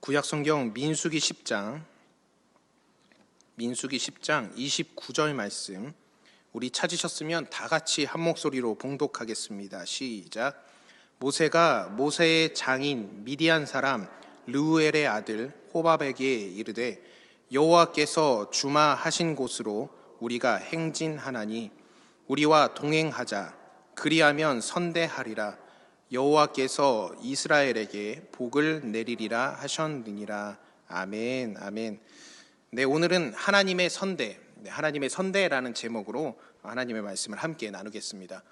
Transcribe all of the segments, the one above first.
구약 성경 민수기 10장 민수기 10장 29절 말씀 우리 찾으셨으면 다 같이 한 목소리로 봉독하겠습니다. 시작. 모세가 모세의 장인 미디안 사람 르우엘의 아들 호밥에게 이르되 여호와께서 주마하신 곳으로 우리가 행진하나니 우리와 동행하자 그리하면 선대하리라 여호와께서 이스라엘에게 복을 내리리라 하셨느니라. 아멘 아멘. 네 오늘은 하나님의 선대 네, 하나님의 선대라는 제목으로 하나님의 말씀을 함께 나누겠습니다.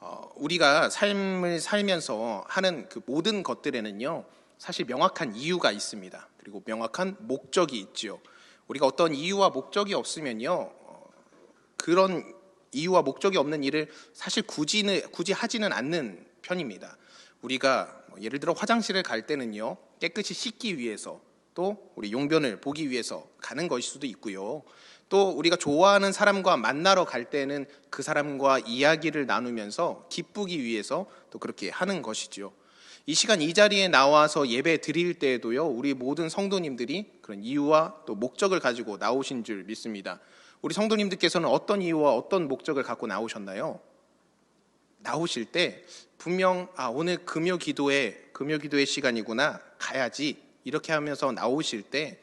어, 우리가 삶을 살면서 하는 그 모든 것들에는요 사실 명확한 이유가 있습니다. 그리고 명확한 목적이 있지요. 우리가 어떤 이유와 목적이 없으면요 어, 그런 이유와 목적이 없는 일을 사실 굳이는 굳이 하지는 않는 편입니다. 우리가 뭐 예를 들어 화장실을 갈 때는요 깨끗이 씻기 위해서 또 우리 용변을 보기 위해서 가는 것일 수도 있고요. 또 우리가 좋아하는 사람과 만나러 갈 때는 그 사람과 이야기를 나누면서 기쁘기 위해서 또 그렇게 하는 것이죠. 이 시간 이 자리에 나와서 예배 드릴 때에도요, 우리 모든 성도님들이 그런 이유와 또 목적을 가지고 나오신 줄 믿습니다. 우리 성도님들께서는 어떤 이유와 어떤 목적을 갖고 나오셨나요? 나오실 때 분명 아 오늘 금요 기도회 금요 기도회 시간이구나 가야지 이렇게 하면서 나오실 때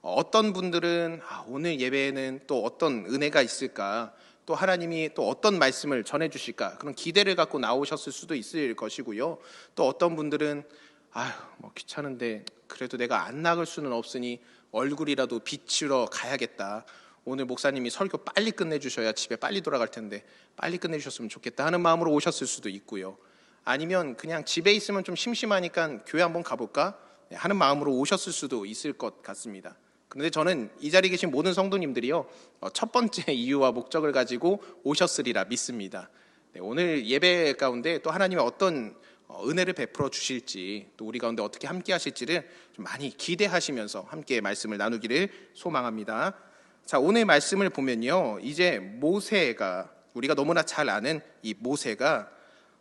어떤 분들은 아 오늘 예배에는 또 어떤 은혜가 있을까 또 하나님이 또 어떤 말씀을 전해 주실까 그런 기대를 갖고 나오셨을 수도 있을 것이고요. 또 어떤 분들은 아휴 뭐 귀찮은데 그래도 내가 안 나갈 수는 없으니 얼굴이라도 비추러 가야겠다 오늘 목사님이 설교 빨리 끝내주셔야 집에 빨리 돌아갈 텐데 빨리 끝내주셨으면 좋겠다 하는 마음으로 오셨을 수도 있고요. 아니면 그냥 집에 있으면 좀 심심하니까 교회 한번 가볼까 하는 마음으로 오셨을 수도 있을 것 같습니다. 그런데 저는 이 자리에 계신 모든 성도님들이요 어, 첫 번째 이유와 목적을 가지고 오셨으리라 믿습니다. 네, 오늘 예배 가운데 또 하나님의 어떤 어, 은혜를 베풀어 주실지 또 우리 가운데 어떻게 함께 하실지를 좀 많이 기대하시면서 함께 말씀을 나누기를 소망합니다. 자, 오늘 말씀을 보면요. 이제 모세가 우리가 너무나 잘 아는 이 모세가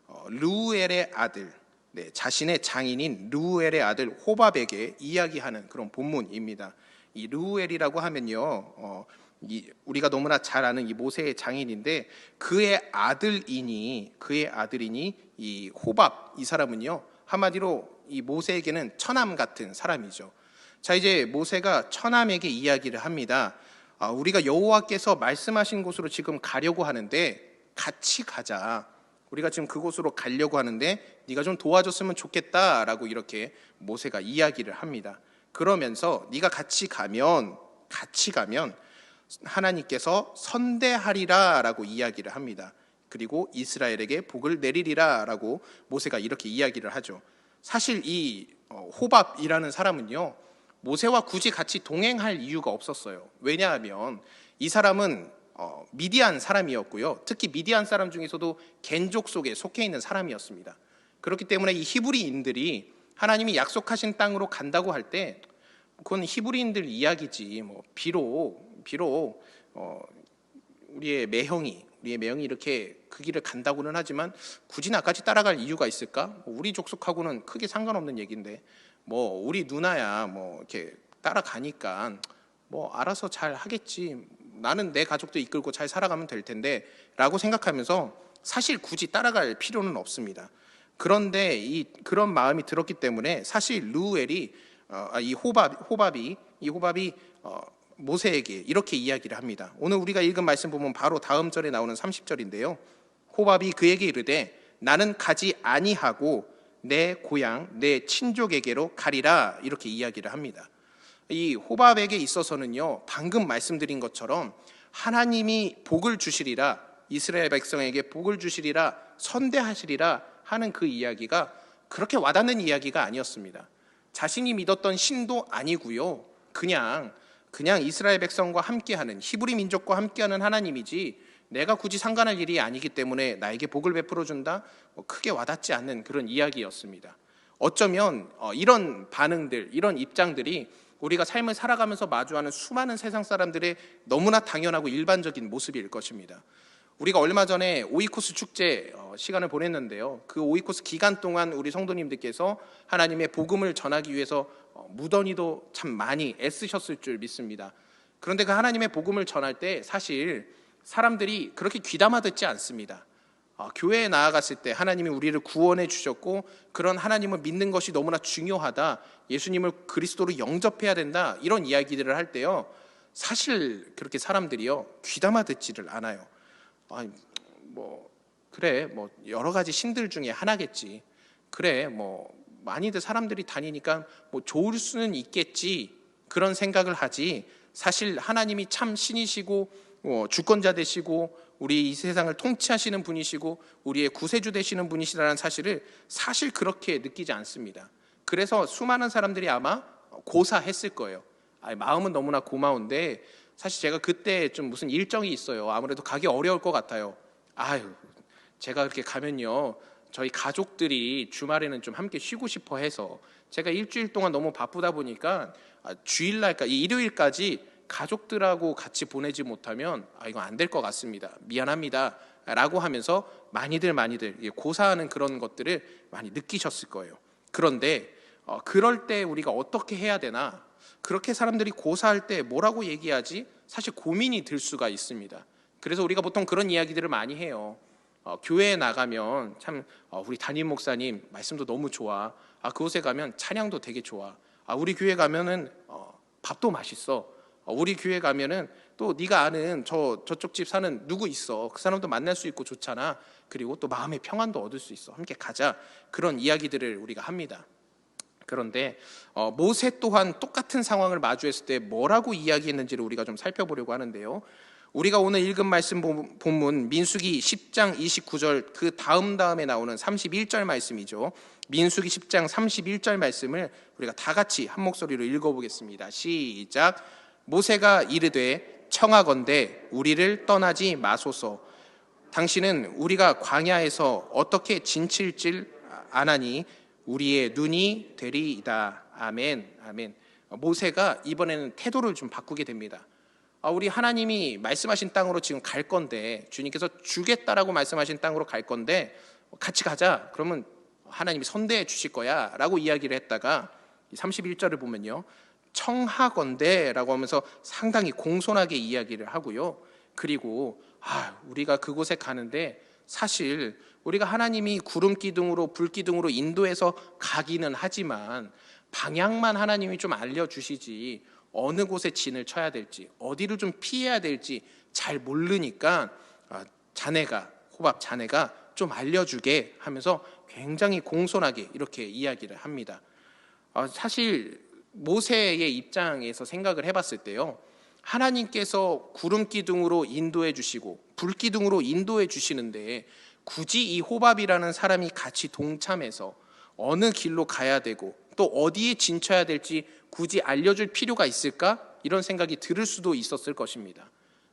어, 루엘의 아들, 네, 자신의 장인인 루엘의 아들 호밥에게 이야기하는 그런 본문입니다. 이 루엘이라고 하면요, 어, 이, 우리가 너무나 잘 아는 이 모세의 장인인데 그의 아들이니 그의 아들이니 이 호밥 이 사람은요 한마디로 이 모세에게는 처남 같은 사람이죠. 자 이제 모세가 처남에게 이야기를 합니다. 아, 우리가 여호와께서 말씀하신 곳으로 지금 가려고 하는데 같이 가자. 우리가 지금 그곳으로 가려고 하는데 네가 좀 도와줬으면 좋겠다라고 이렇게 모세가 이야기를 합니다. 그러면서 네가 같이 가면 같이 가면 하나님께서 선대하리라라고 이야기를 합니다. 그리고 이스라엘에게 복을 내리리라라고 모세가 이렇게 이야기를 하죠. 사실 이 어, 호밥이라는 사람은요. 모세와 굳이 같이 동행할 이유가 없었어요. 왜냐하면 이 사람은 어, 미디안 사람이었고요. 특히 미디안 사람 중에서도 겐족 속에 속해 있는 사람이었습니다. 그렇기 때문에 이 히브리인들이 하나님이 약속하신 땅으로 간다고 할 때 그건 히브리인들 이야기지. 뭐 비록 비록 어, 우리의 매형이 우리의 매형이 이렇게 그 길을 간다고는 하지만 굳이 나까지 따라갈 이유가 있을까? 뭐 우리 족속하고는 크게 상관없는 얘기인데 뭐 우리 누나야 뭐 이렇게 따라가니까 뭐 알아서 잘 하겠지. 나는 내 가족도 이끌고 잘 살아가면 될 텐데 라고 생각하면서 사실 굳이 따라갈 필요는 없습니다. 그런데 이 그런 마음이 들었기 때문에 사실 루엘이 어, 아, 이 호밥 호밥이 이 호밥이 어, 모세에게 이렇게 이야기를 합니다. 오늘 우리가 읽은 말씀 보면 바로 다음 절에 나오는 30절인데요. 호밥이 그에게 이르되 나는 가지 아니하고 내 고향, 내 친족에게로 가리라 이렇게 이야기를 합니다. 이 호밥에게 있어서는요, 방금 말씀드린 것처럼 하나님이 복을 주시리라, 이스라엘 백성에게 복을 주시리라, 선대하시리라 하는 그 이야기가 그렇게 와닿는 이야기가 아니었습니다. 자신이 믿었던 신도 아니고요. 그냥 그냥 이스라엘 백성과 함께하는 히브리 민족과 함께하는 하나님이지 내가 굳이 상관할 일이 아니기 때문에 나에게 복을 베풀어 준다 뭐 크게 와닿지 않는 그런 이야기였습니다. 어쩌면 어, 이런 반응들, 이런 입장들이 우리가 삶을 살아가면서 마주하는 수많은 세상 사람들의 너무나 당연하고 일반적인 모습일 것입니다. 우리가 얼마 전에 오이코스 축제 어, 시간을 보냈는데요. 그 오이코스 기간 동안 우리 성도님들께서 하나님의 복음을 전하기 위해서 어, 무던히도 참 많이 애쓰셨을 줄 믿습니다. 그런데 그 하나님의 복음을 전할 때 사실 사람들이 그렇게 귀담아 듣지 않습니다. 어, 교회에 나아갔을 때 하나님이 우리를 구원해 주셨고 그런 하나님을 믿는 것이 너무나 중요하다. 예수님을 그리스도로 영접해야 된다. 이런 이야기들을 할 때요. 사실 그렇게 사람들이요. 귀담아 듣지를 않아요. 아니, 뭐 그래. 뭐 여러 가지 신들 중에 하나겠지. 그래. 뭐 많이들 사람들이 다니니까 뭐 좋을 수는 있겠지. 그런 생각을 하지. 사실 하나님이 참 신이시고 어, 주권자 되시고 우리 이 세상을 통치하시는 분이시고 우리의 구세주 되시는 분이시라는 사실을 사실 그렇게 느끼지 않습니다. 그래서 수많은 사람들이 아마 고사했을 거예요. 마음은 너무나 고마운데 사실 제가 그때 좀 무슨 일정이 있어요. 아무래도 가기 어려울 것 같아요. 아유, 제가 그렇게 가면요. 저희 가족들이 주말에는 좀 함께 쉬고 싶어 해서 제가 일주일 동안 너무 바쁘다 보니까 아, 주일날, 그러니까 일요일까지 가족들하고 같이 보내지 못하면 아 이거 안 될 것 같습니다. 미안합니다. 라고 하면서 많이들 많이들 고사하는 그런 것들을 많이 느끼셨을 거예요. 그런데 어, 그럴 때 우리가 어떻게 해야 되나? 그렇게 사람들이 고사할 때 뭐라고 얘기하지? 사실 고민이 들 수가 있습니다. 그래서 우리가 보통 그런 이야기들을 많이 해요. 어, 교회에 나가면 참 어, 우리 담임 목사님 말씀도 너무 좋아. 아 그곳에 가면 찬양도 되게 좋아. 아 우리 교회 가면은 어, 밥도 맛있어. 어, 우리 교회 가면은 또 네가 아는 저 저쪽 집 사는 누구 있어 그 사람도 만날 수 있고 좋잖아 그리고 또 마음의 평안도 얻을 수 있어 함께 가자 그런 이야기들을 우리가 합니다 그런데 어, 모세 또한 똑같은 상황을 마주했을 때 뭐라고 이야기했는지를 우리가 좀 살펴보려고 하는데요 우리가 오늘 읽은 말씀 본문 민수기 10장 29절 그 다음 다음에 나오는 31절 말씀이죠. 민수기 10장 31절 말씀을 우리가 다 같이 한 목소리로 읽어보겠습니다. 시작. 모세가 이르되 청하건대 우리를 떠나지 마소서. 당신은 우리가 광야에서 어떻게 진칠질 아나니 우리의 눈이 되리이다. 아멘. 아멘. 모세가 이번에는 태도를 좀 바꾸게 됩니다. 아, 우리 하나님이 말씀하신 땅으로 지금 갈 건데 주님께서 주겠다라고 말씀하신 땅으로 갈 건데 같이 가자. 그러면 하나님이 선대해 주실 거야라고 이야기를 했다가 31절을 보면요. 청하건대라고 하면서 상당히 공손하게 이야기를 하고요. 그리고 아, 우리가 그곳에 가는데 사실 우리가 하나님이 구름 기둥으로 불 기둥으로 인도해서 가기는 하지만 방향만 하나님이 좀 알려 주시지 어느 곳에 진을 쳐야 될지 어디를 좀 피해야 될지 잘 모르니까 아, 자네가 호밥 자네가 좀 알려주게 하면서 굉장히 공손하게 이렇게 이야기를 합니다. 아, 사실 모세의 입장에서 생각을 해봤을 때요. 하나님께서 구름 기둥으로 인도해 주시고 불 기둥으로 인도해 주시는데 굳이 이 호밥이라는 사람이 같이 동참해서 어느 길로 가야 되고 또 어디에 진쳐야 될지 굳이 알려줄 필요가 있을까? 이런 생각이 들을 수도 있었을 것입니다.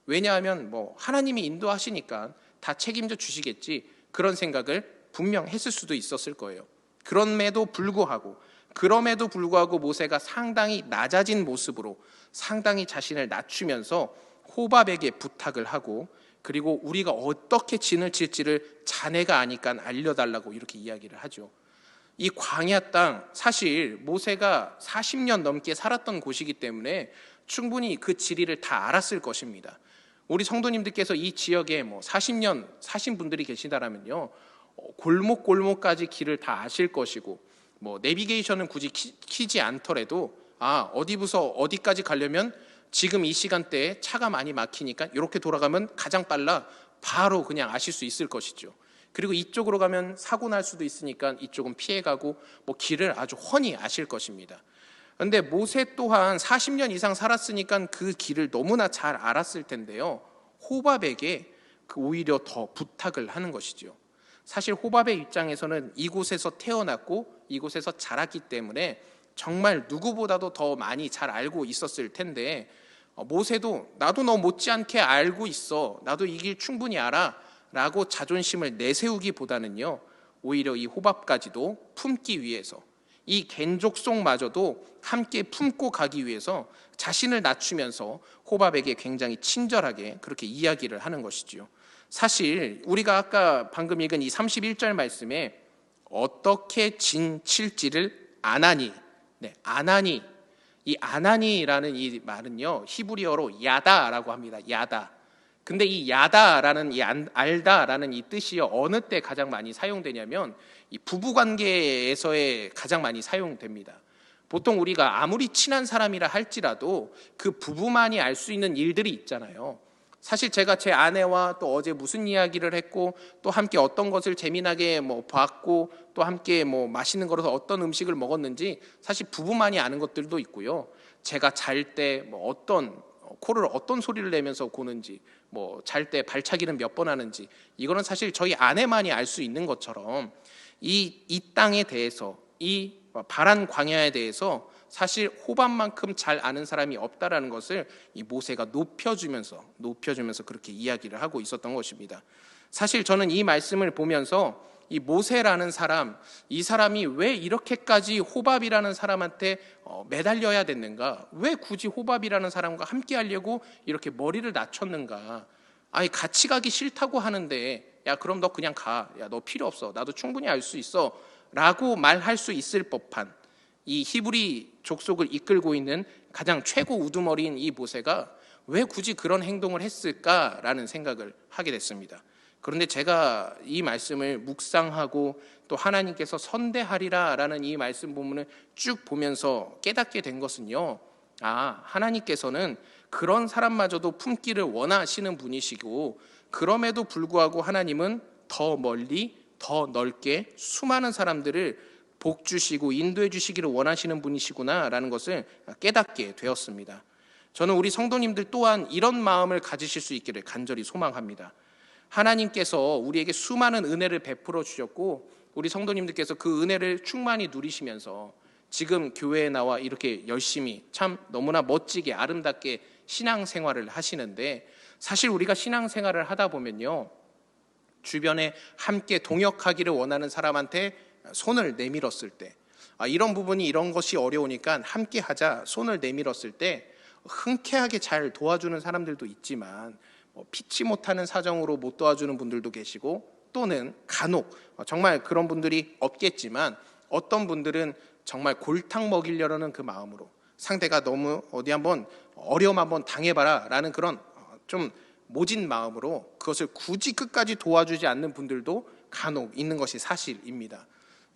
왜냐하면 뭐 하나님이 인도하시니까 다 책임져 주시겠지 그런 생각을 분명 했을 수도 있었을 거예요. 그럼에도 불구하고 그럼에도 불구하고 모세가 상당히 낮아진 모습으로 상당히 자신을 낮추면서 호밥에게 부탁을 하고 그리고 우리가 어떻게 진을 칠지를 자네가 아니까 알려달라고 이렇게 이야기를 하죠. 이 광야 땅 사실 모세가 40년 넘게 살았던 곳이기 때문에 충분히 그 지리를 다 알았을 것입니다. 우리 성도님들께서 이 지역에 뭐 40년 사신 분들이 계시다라면요. 골목 골목까지 길을 다 아실 것이고 뭐 내비게이션은 굳이 키, 지 않더라도 아 어디부터 어디까지 가려면 지금 이 시간대에 차가 많이 막히니까 이렇게 돌아가면 가장 빨라 바로 그냥 아실 수 있을 것이죠. 그리고 이쪽으로 가면 사고 날 수도 있으니까 이쪽은 피해가고 뭐 길을 아주 훤히 아실 것입니다. 그런데 모세 또한 40년 이상 살았으니까 그 길을 너무나 잘 알았을 텐데요. 호밥에게 그 오히려 더 부탁을 하는 것이죠. 사실 호밥의 입장에서는 이곳에서 태어났고 이곳에서 자랐기 때문에 정말 누구보다도 더 많이 잘 알고 있었을 텐데 어, 모세도 나도 너 못지않게 알고 있어. 나도 이 길 충분히 알아. 라고 자존심을 내세우기보다는요. 오히려 이 호밥까지도 품기 위해서 이 겐족속마저도 함께 품고 가기 위해서 자신을 낮추면서 호밥에게 굉장히 친절하게 그렇게 이야기를 하는 것이지요. 사실 우리가 아까 방금 읽은 이 31절 말씀에 어떻게 진 칠지를 안 하니 네, 아나니. 이 아나니라는 이 말은요, 히브리어로 야다라고 합니다. 야다. 근데 이 야다라는 이 안- 알다라는 이 뜻이요 어느 때 가장 많이 사용되냐면 이 부부 관계에서의 가장 많이 사용됩니다. 보통 우리가 아무리 친한 사람이라 할지라도 그 부부만이 알 수 있는 일들이 있잖아요. 사실 제가 제 아내와 또 어제 무슨 이야기를 했고 또 함께 어떤 것을 재미나게 뭐 봤고 또 함께 뭐 맛있는 거라서 어떤 음식을 먹었는지 사실 부부만이 아는 것들도 있고요. 제가 잘 때 뭐 어떤 코를 어떤 소리를 내면서 고는지 뭐 잘 때 발차기는 몇 번 하는지 이거는 사실 저희 아내만이 알 수 있는 것처럼 이, 이 땅에 대해서 이 바란 광야에 대해서 사실 호반만큼 잘 아는 사람이 없다라는 것을 이 모세가 높여주면서 높여주면서 그렇게 이야기를 하고 있었던 것입니다. 사실 저는 이 말씀을 보면서 이 모세라는 사람, 이 사람이 왜 이렇게까지 호밥이라는 사람한테 어, 매달려야 됐는가? 왜 굳이 호밥이라는 사람과 함께 하려고 이렇게 머리를 낮췄는가? 아니 같이 가기 싫다고 하는데 야 그럼 너 그냥 가. 야 너 필요 없어. 나도 충분히 알 수 있어. 라고 말할 수 있을 법한 이 히브리 족속을 이끌고 있는 가장 최고 우두머리인 이 모세가 왜 굳이 그런 행동을 했을까라는 생각을 하게 됐습니다. 그런데 제가 이 말씀을 묵상하고 또 하나님께서 선대하리라라는 이 말씀 부분을 쭉 보면서 깨닫게 된 것은요. 아, 하나님께서는 그런 사람마저도 품기를 원하시는 분이시고 그럼에도 불구하고 하나님은 더 멀리 더 넓게 수많은 사람들을 복 주시고 인도해 주시기를 원하시는 분이시구나라는 것을 깨닫게 되었습니다. 저는 우리 성도님들 또한 이런 마음을 가지실 수 있기를 간절히 소망합니다. 하나님께서 우리에게 수많은 은혜를 베풀어 주셨고 우리 성도님들께서 그 은혜를 충만히 누리시면서 지금 교회에 나와 이렇게 열심히 참 너무나 멋지게 아름답게 신앙생활을 하시는데 사실 우리가 신앙생활을 하다 보면요 주변에 함께 동역하기를 원하는 사람한테 손을 내밀었을 때 아, 이런 부분이 이런 것이 어려우니까 함께 하자 손을 내밀었을 때 흔쾌하게 잘 도와주는 사람들도 있지만 뭐 피치 못하는 사정으로 못 도와주는 분들도 계시고 또는 간혹 어, 정말 그런 분들이 없겠지만 어떤 분들은 정말 골탕 먹이려는 그 마음으로 상대가 너무 어디 한번 어려움 한번 당해봐라라는 그런 어, 좀 모진 마음으로 그것을 굳이 끝까지 도와주지 않는 분들도 간혹 있는 것이 사실입니다.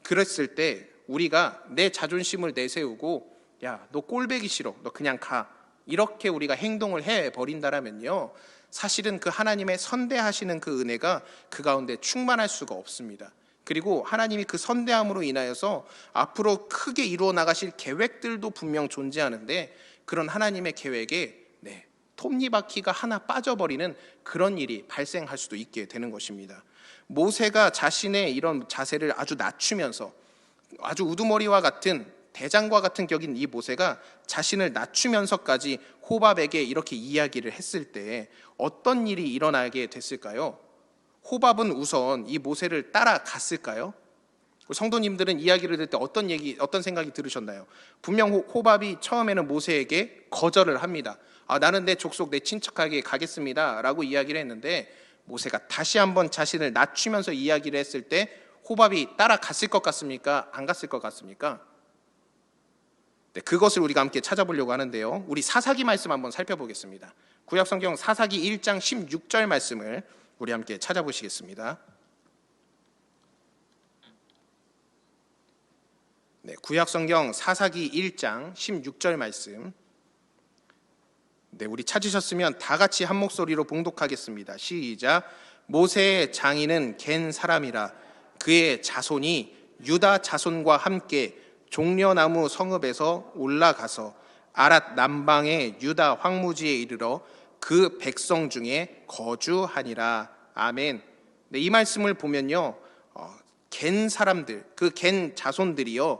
그랬을 때 우리가 내 자존심을 내세우고 야 너 꼴배기 싫어 너 그냥 가 이렇게 우리가 행동을 해 버린다라면요 사실은 그 하나님의 선대하시는 그 은혜가 그 가운데 충만할 수가 없습니다. 그리고 하나님이 그 선대함으로 인하여서 앞으로 크게 이루어 나가실 계획들도 분명 존재하는데 그런 하나님의 계획에 네, 톱니바퀴가 하나 빠져버리는 그런 일이 발생할 수도 있게 되는 것입니다. 모세가 자신의 이런 자세를 아주 낮추면서 아주 우두머리와 같은 대장과 같은 격인 이 모세가 자신을 낮추면서까지 호밥에게 이렇게 이야기를 했을 때 어떤 일이 일어나게 됐을까요? 호밥은 우선 이 모세를 따라갔을까요? 성도님들은 이야기를 들을 때 어떤 얘기, 어떤 생각이 들으셨나요? 분명 호- 호밥이 처음에는 모세에게 거절을 합니다. 아, 나는 내 족속, 내 친척에게 가겠습니다. 라고 이야기를 했는데 모세가 다시 한번 자신을 낮추면서 이야기를 했을 때 호밥이 따라갔을 것 같습니까? 안 갔을 것 같습니까? 네, 그것을 우리가 함께 찾아보려고 하는데요. 우리 사사기 말씀 한번 살펴보겠습니다. 구약 성경 사사기 1장 16절 말씀을 우리 함께 찾아보시겠습니다. 네, 구약 성경 사사기 1장 16절 말씀. 네, 우리 찾으셨으면 다 같이 한 목소리로 봉독하겠습니다. 시작. 모세의 장인은 겐 사람이라 그의 자손이 유다 자손과 함께 종려나무 성읍에서 올라가서 아랏 남방의 유다 황무지에 이르러 그 백성 중에 거주하니라. 아멘. 네, 이 말씀을 보면요. 어, 겐 사람들, 그겐 자손들이요.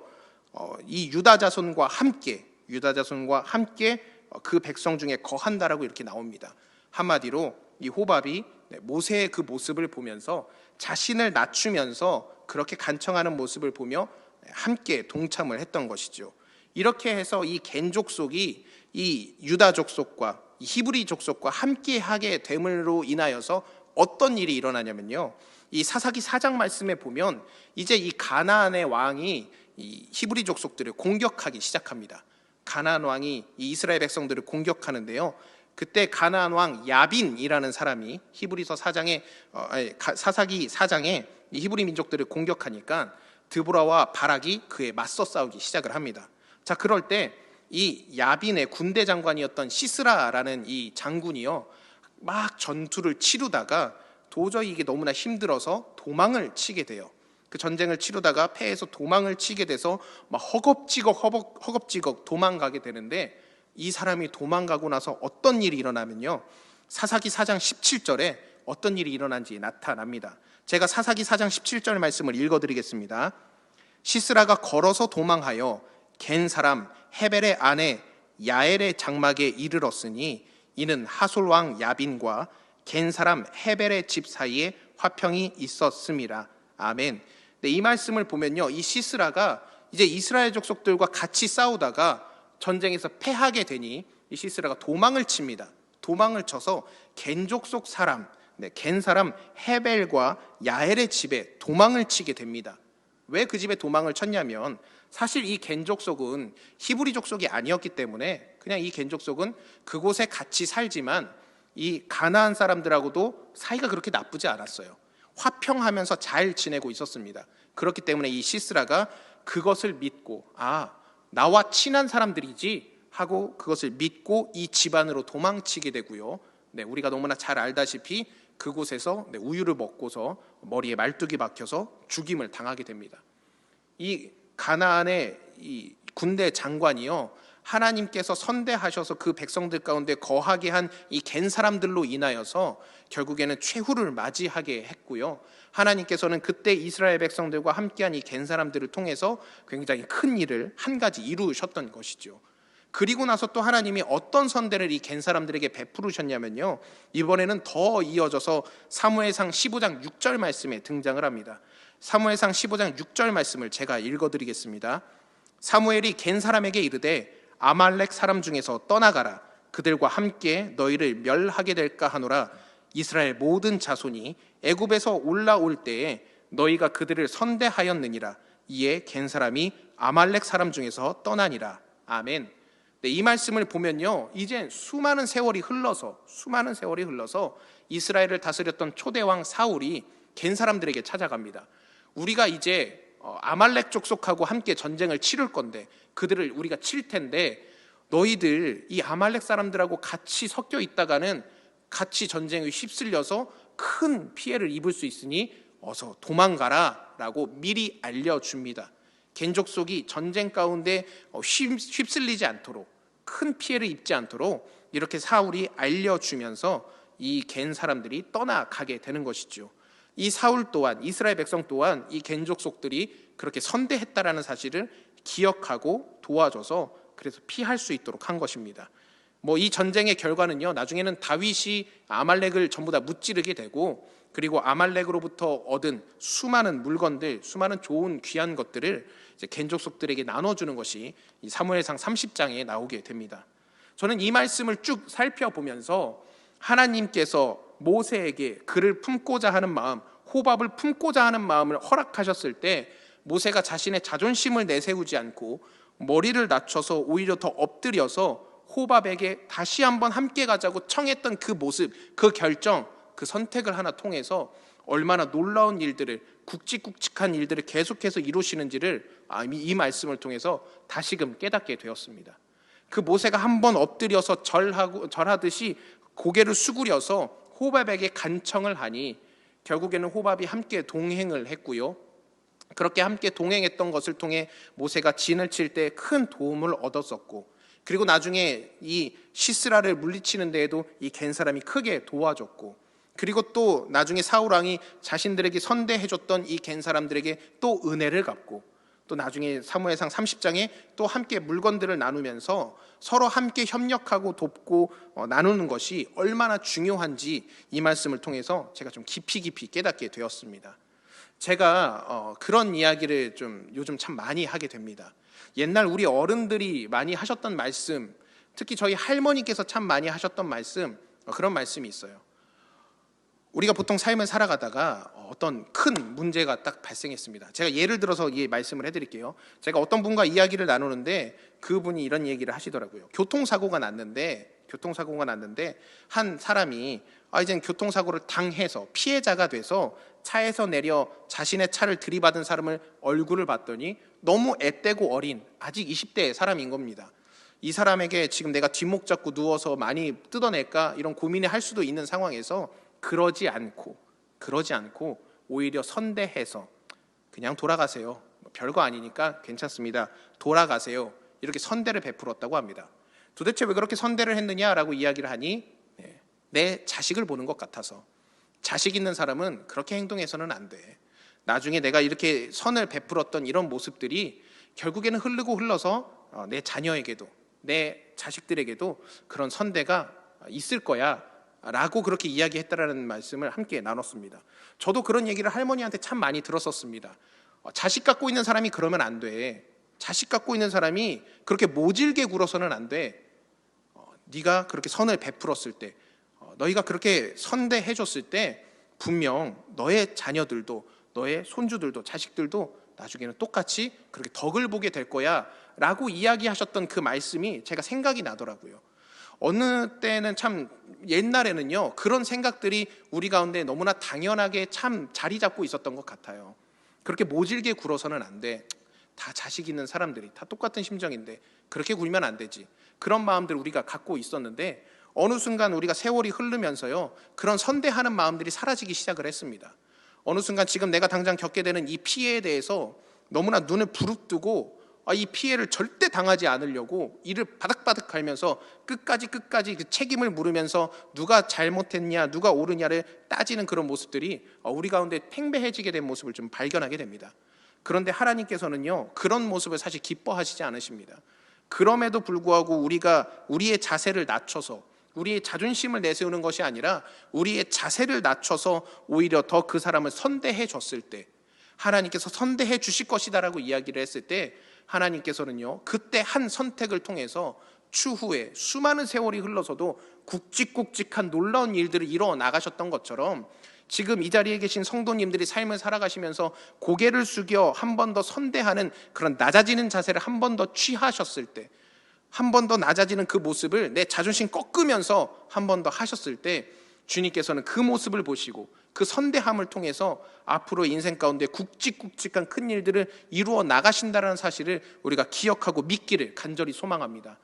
어, 이 유다 자손과 함께 유다 자손과 함께 어, 그 백성 중에 거한다라고 이렇게 나옵니다. 한마디로 이 호밥이 네, 모세의 그 모습을 보면서 자신을 낮추면서 그렇게 간청하는 모습을 보며 함께 동참을 했던 것이죠. 이렇게 해서 이 겐 족속이 이 유다 족속과 이 히브리 족속과 함께 하게 됨으로 인하여서 어떤 일이 일어나냐면요. 이 사사기 4장 말씀에 보면 이제 이 가나안의 왕이 이 히브리 족속들을 공격하기 시작합니다. 가나안 왕이 이 이스라엘 백성들을 공격하는데요. 그때 가나안 왕 야빈이라는 사람이 히브리서 4장에 어, 사사기 4장에 이 히브리 민족들을 공격하니까 드보라와 바락이 그에 맞서 싸우기 시작을 합니다. 자, 그럴 때 이 야빈의 군대 장관이었던 시스라라는 이 장군이요. 막 전투를 치르다가 도저히 이게 너무나 힘들어서 도망을 치게 돼요. 그 전쟁을 치르다가 패해서 도망을 치게 돼서 막 허겁지겁 허벅, 허겁지겁 도망가게 되는데 이 사람이 도망가고 나서 어떤 일이 일어나면요. 사사기 4장 17절에 어떤 일이 일어난지 나타납니다. 제가 사사기 4장 17절 말씀을 읽어 드리겠습니다. 시스라가 걸어서 도망하여 겐 사람 헤벨의 아내 야엘의 장막에 이르렀으니 이는 하솔 왕 야빈과 겐 사람 헤벨의 집 사이에 화평이 있었음이라. 아멘. 네, 이 말씀을 보면요. 이 시스라가 이제 이스라엘 족속들과 같이 싸우다가 전쟁에서 패하게 되니 이 시스라가 도망을 칩니다. 도망을 쳐서 겐 족속 사람, 네, 겐 사람 헤벨과 야엘의 집에 도망을 치게 됩니다. 왜 그 집에 도망을 쳤냐면 사실 이 겐 족속은 히브리 족속이 아니었기 때문에 그냥 이 겐 족속은 그곳에 같이 살지만 이 가나안 사람들하고도 사이가 그렇게 나쁘지 않았어요. 화평하면서 잘 지내고 있었습니다. 그렇기 때문에 이 시스라가 그것을 믿고 아 나와 친한 사람들이지 하고 그것을 믿고 이 집안으로 도망치게 되고요. 네, 우리가 너무나 잘 알다시피 그곳에서 네, 우유를 먹고서 머리에 말뚝이 박혀서 죽임을 당하게 됩니다. 이 가나안의 이 군대 장관이요 하나님께서 선대하셔서 그 백성들 가운데 거하게 한 이 갠 사람들로 인하여서 결국에는 최후를 맞이하게 했고요. 하나님께서는 그때 이스라엘 백성들과 함께한 이 갠 사람들을 통해서 굉장히 큰 일을 한 가지 이루셨던 것이죠. 그리고 나서 또 하나님이 어떤 선대를 이 갠 사람들에게 베푸르셨냐면요. 이번에는 더 이어져서 사무엘상 15장 6절 말씀에 등장을 합니다. 사무엘상 15장 6절 말씀을 제가 읽어 드리겠습니다. 사무엘이 갠 사람에게 이르되 아말렉 사람 중에서 떠나가라 그들과 함께 너희를 멸하게 될까 하노라 이스라엘 모든 자손이 애굽에서 올라올 때에 너희가 그들을 선대하였느니라 이에 갠 사람이 아말렉 사람 중에서 떠나니라 아멘. 네, 이 말씀을 보면요, 이제 수많은 세월이 흘러서 수많은 세월이 흘러서 이스라엘을 다스렸던 초대 왕 사울이 갠 사람들에게 찾아갑니다. 우리가 이제 어, 아말렉 족속하고 함께 전쟁을 치를 건데 그들을 우리가 칠 텐데 너희들 이 아말렉 사람들하고 같이 섞여 있다가는 같이 전쟁에 휩쓸려서 큰 피해를 입을 수 있으니 어서 도망가라라고 미리 알려줍니다. 겐족 속이 전쟁 가운데 어, 휩- 휩쓸리지 않도록 큰 피해를 입지 않도록 이렇게 사울이 알려주면서 이 겐 사람들이 떠나가게 되는 것이죠. 이 사울 또한 이스라엘 백성 또한 이 겐족속들이 그렇게 선대했다라는 사실을 기억하고 도와줘서 그래서 피할 수 있도록 한 것입니다. 뭐 이 전쟁의 결과는요. 나중에는 다윗이 아말렉을 전부 다 무찌르게 되고 그리고 아말렉으로부터 얻은 수많은 물건들, 수많은 좋은 귀한 것들을 이제 겐족속들에게 나눠주는 것이 이 사무엘상 30장에 나오게 됩니다. 저는 이 말씀을 쭉 살펴보면서 하나님께서 모세에게 그를 품고자 하는 마음, 호밥을 품고자 하는 마음을 허락하셨을 때 모세가 자신의 자존심을 내세우지 않고 머리를 낮춰서 오히려 더 엎드려서 호밥에게 다시 한번 함께 가자고 청했던 그 모습, 그 결정, 그 선택을 하나 통해서 얼마나 놀라운 일들을 굵직굵직한 일들을 계속해서 이루시는지를 아, 이- 이 말씀을 통해서 다시금 깨닫게 되었습니다. 그 모세가 한 번 엎드려서 절하고 절하듯이 고개를 수구려서 호밥에게 간청을 하니 결국에는 호밥이 함께 동행을 했고요. 그렇게 함께 동행했던 것을 통해 모세가 진을 칠 때 큰 도움을 얻었었고 그리고 나중에 이 시스라를 물리치는 데에도 이 겐 사람이 크게 도와줬고 그리고 또 나중에 사울 왕이 자신들에게 선대해 줬던 이 겐 사람들에게 또 은혜를 갚고 또 나중에 사무엘상 30장에 또 함께 물건들을 나누면서 서로 함께 협력하고 돕고 어, 나누는 것이 얼마나 중요한지 이 말씀을 통해서 제가 좀 깊이 깊이 깨닫게 되었습니다. 제가 어, 그런 이야기를 좀 요즘 참 많이 하게 됩니다. 옛날 우리 어른들이 많이 하셨던 말씀, 특히 저희 할머니께서 참 많이 하셨던 말씀, 어, 그런 말씀이 있어요. 우리가 보통 삶을 살아가다가 어떤 큰 문제가 딱 발생했습니다. 제가 예를 들어서 이 말씀을 해드릴게요. 제가 어떤 분과 이야기를 나누는데 그분이 이런 얘기를 하시더라고요. 교통사고가 났는데 교통사고가 났는데 한 사람이 아 이젠 교통사고를 당해서 피해자가 돼서 차에서 내려 자신의 차를 들이받은 사람을 얼굴을 봤더니 너무 앳되고 어린 아직 20대 사람인 겁니다. 이 사람에게 지금 내가 뒷목 잡고 누워서 많이 뜯어낼까 이런 고민을 할 수도 있는 상황에서 그러지 않고 그러지 않고 오히려 선대해서 그냥 돌아가세요. 뭐 별거 아니니까 괜찮습니다. 돌아가세요. 이렇게 선대를 베풀었다고 합니다. 도대체 왜 그렇게 선대를 했느냐라고 이야기를 하니 네, 내 자식을 보는 것 같아서 자식 있는 사람은 그렇게 행동해서는 안 돼. 나중에 내가 이렇게 선을 베풀었던 이런 모습들이 결국에는 흐르고 흘러서 어, 내 자녀에게도 내 자식들에게도 그런 선대가 있을 거야. 라고 그렇게 이야기했다라는 말씀을 함께 나눴습니다. 저도 그런 얘기를 할머니한테 참 많이 들었었습니다. 어, 자식 갖고 있는 사람이 그러면 안 돼. 자식 갖고 있는 사람이 그렇게 모질게 굴어서는 안 돼. 어, 네가 그렇게 선을 베풀었을 때, 어, 너희가 그렇게 선대해 줬을 때 분명 너의 자녀들도 너의 손주들도 자식들도 나중에는 똑같이 그렇게 덕을 보게 될 거야 라고 이야기하셨던 그 말씀이 제가 생각이 나더라고요. 어느 때는 참 옛날에는요 그런 생각들이 우리 가운데 너무나 당연하게 참 자리 잡고 있었던 것 같아요. 그렇게 모질게 굴어서는 안 돼. 다 자식 있는 사람들이 다 똑같은 심정인데 그렇게 굴면 안 되지. 그런 마음들 우리가 갖고 있었는데 어느 순간 우리가 세월이 흐르면서요 그런 선대하는 마음들이 사라지기 시작을 했습니다. 어느 순간 지금 내가 당장 겪게 되는 이 피해에 대해서 너무나 눈을 부릅뜨고 아, 이 피해를 절대 당하지 않으려고 이를 바닥바닥 갈면서 끝까지 끝까지 그 책임을 물으면서 누가 잘못했냐, 누가 옳으냐를 따지는 그런 모습들이 어, 우리 가운데 팽배해지게 된 모습을 좀 발견하게 됩니다. 그런데 하나님께서는요, 그런 모습을 사실 기뻐하시지 않으십니다. 그럼에도 불구하고 우리가 우리의 자세를 낮춰서 우리의 자존심을 내세우는 것이 아니라 우리의 자세를 낮춰서 오히려 더 그 사람을 선대해 줬을 때 하나님께서 선대해 주실 것이다라고 이야기를 했을 때 하나님께서는요, 그때 한 선택을 통해서 추후에 수많은 세월이 흘러서도 굵직굵직한 놀라운 일들을 이루어 나가셨던 것처럼 지금 이 자리에 계신 성도님들이 삶을 살아가시면서 고개를 숙여 한 번 더 선대하는 그런 낮아지는 자세를 한 번 더 취하셨을 때, 한 번 더 낮아지는 그 모습을 내 자존심 꺾으면서 한 번 더 하셨을 때, 주님께서는 그 모습을 보시고 그 선대함을 통해서 앞으로 인생 가운데 굵직굵직한 큰 일들을 이루어 나가신다는 사실을 우리가 기억하고 믿기를 간절히 소망합니다.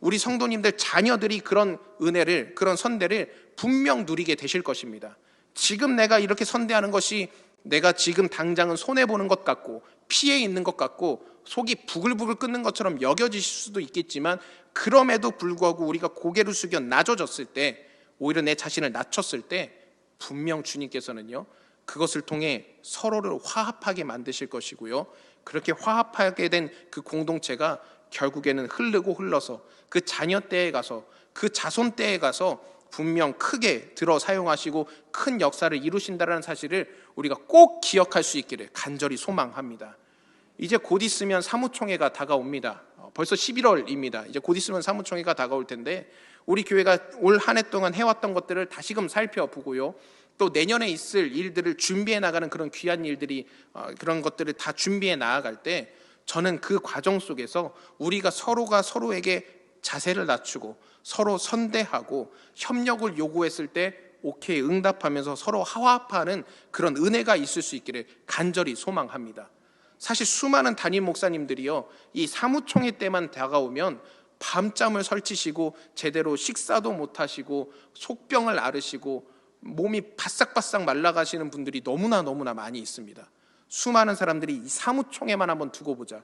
우리 성도님들 자녀들이 그런 은혜를 그런 선대를 분명 누리게 되실 것입니다. 지금 내가 이렇게 선대하는 것이 내가 지금 당장은 손해 보는 것 같고 피해 있는 것 같고 속이 부글부글 끓는 것처럼 여겨지실 수도 있겠지만 그럼에도 불구하고 우리가 고개를 숙여 낮아졌을 때 오히려 내 자신을 낮췄을 때 분명 주님께서는요 그것을 통해 서로를 화합하게 만드실 것이고요 그렇게 화합하게 된 그 공동체가 결국에는 흐르고 흘러서 그 자녀 때에 가서 그 자손 때에 가서 분명 크게 들어 사용하시고 큰 역사를 이루신다는 사실을 우리가 꼭 기억할 수 있기를 간절히 소망합니다. 이제 곧 있으면 사무총회가 다가옵니다. 어, 벌써 11월입니다. 이제 곧 있으면 사무총회가 다가올 텐데 우리 교회가 올 한 해 동안 해왔던 것들을 다시금 살펴보고요. 또 내년에 있을 일들을 준비해 나가는 그런 귀한 일들이 어, 그런 것들을 다 준비해 나아갈 때 저는 그 과정 속에서 우리가 서로가 서로에게 자세를 낮추고 서로 선대하고 협력을 요구했을 때 오케이 응답하면서 서로 화합하는 그런 은혜가 있을 수 있기를 간절히 소망합니다. 사실 수많은 담임 목사님들이요 이 사무총회 때만 다가오면 밤잠을 설치시고 제대로 식사도 못 하시고 속병을 앓으시고 몸이 바싹바싹 말라가시는 분들이 너무나 너무나 많이 있습니다. 수많은 사람들이 이 사무총회만 한번 두고 보자.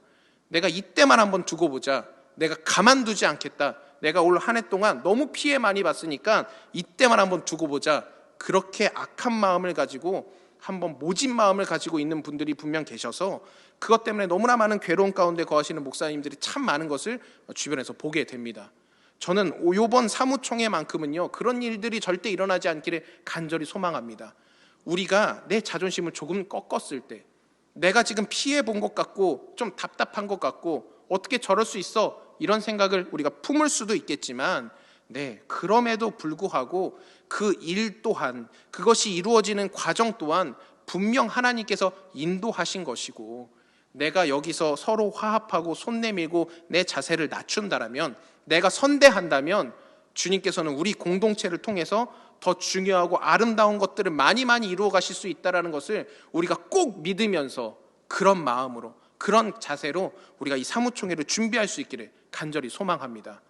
내가 이때만 한번 두고 보자. 내가 가만두지 않겠다. 내가 올 한 해 동안 너무 피해 많이 봤으니까 이때만 한번 두고 보자. 그렇게 악한 마음을 가지고 한번 모진 마음을 가지고 있는 분들이 분명 계셔서 그것 때문에 너무나 많은 괴로움 가운데 거하시는 목사님들이 참 많은 것을 주변에서 보게 됩니다. 저는 요번 사무총회만큼은요 그런 일들이 절대 일어나지 않기를 간절히 소망합니다. 우리가 내 자존심을 조금 꺾었을 때 내가 지금 피해 본 것 같고 좀 답답한 것 같고 어떻게 저럴 수 있어 이런 생각을 우리가 품을 수도 있겠지만 네, 그럼에도 불구하고 그 일 또한 그것이 이루어지는 과정 또한 분명 하나님께서 인도하신 것이고 내가 여기서 서로 화합하고 손 내밀고 내 자세를 낮춘다라면 내가 선대한다면 주님께서는 우리 공동체를 통해서 더 중요하고 아름다운 것들을 많이 많이 이루어 가실 수 있다라는 것을 우리가 꼭 믿으면서 그런 마음으로 그런 자세로 우리가 이 사무총회를 준비할 수 있기를 간절히 소망합니다.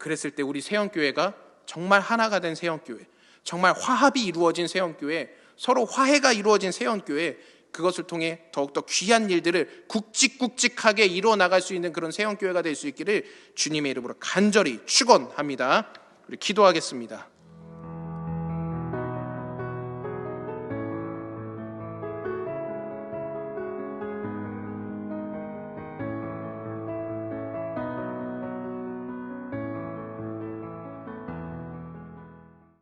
그랬을 때 우리 세연교회가 정말 하나가 된 세연교회, 정말 화합이 이루어진 세연교회, 서로 화해가 이루어진 세연교회, 그것을 통해 더욱더 귀한 일들을 굵직굵직하게 이루어 나갈 수 있는 그런 세연교회가 될 수 있기를 주님의 이름으로 간절히 축원합니다. 우리 기도하겠습니다.